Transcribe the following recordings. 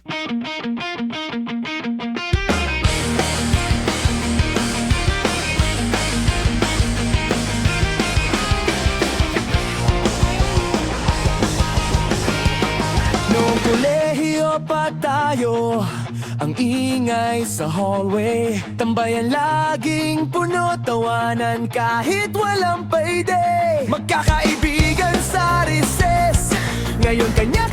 Noong kolehiyo pa tayo ang ingay sa hallway. Tambayan laging puno Tawanan kahit walang payday. Magkakaibigan sa recess Ngayon kanya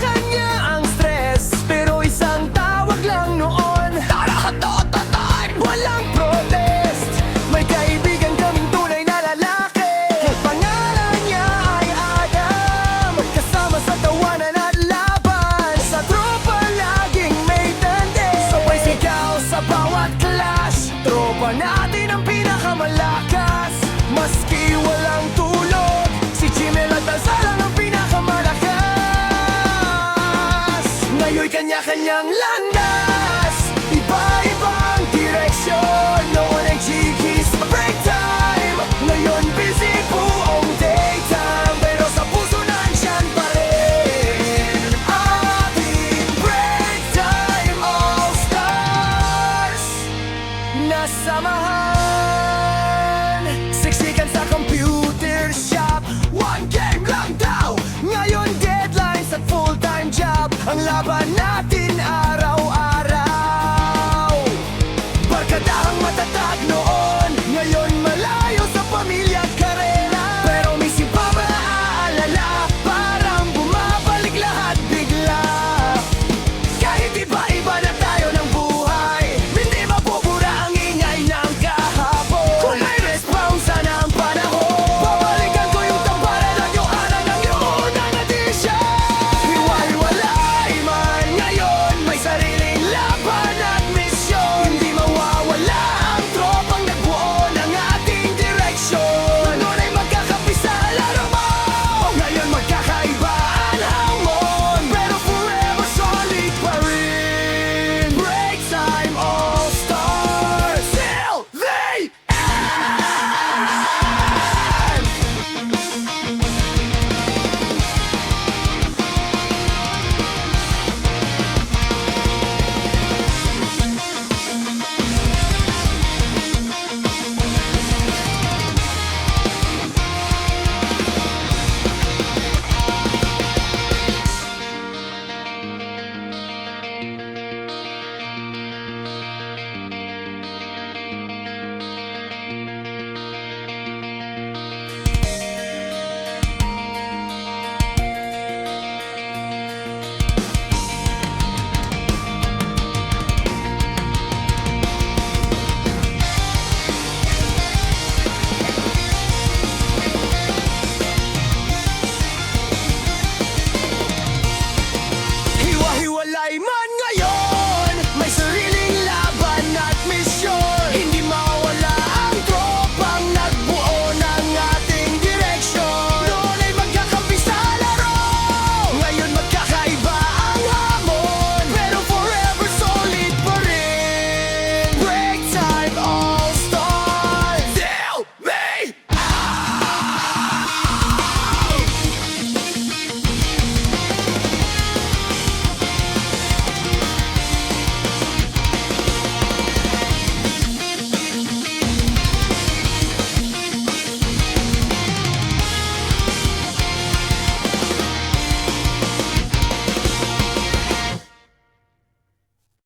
kanyang London.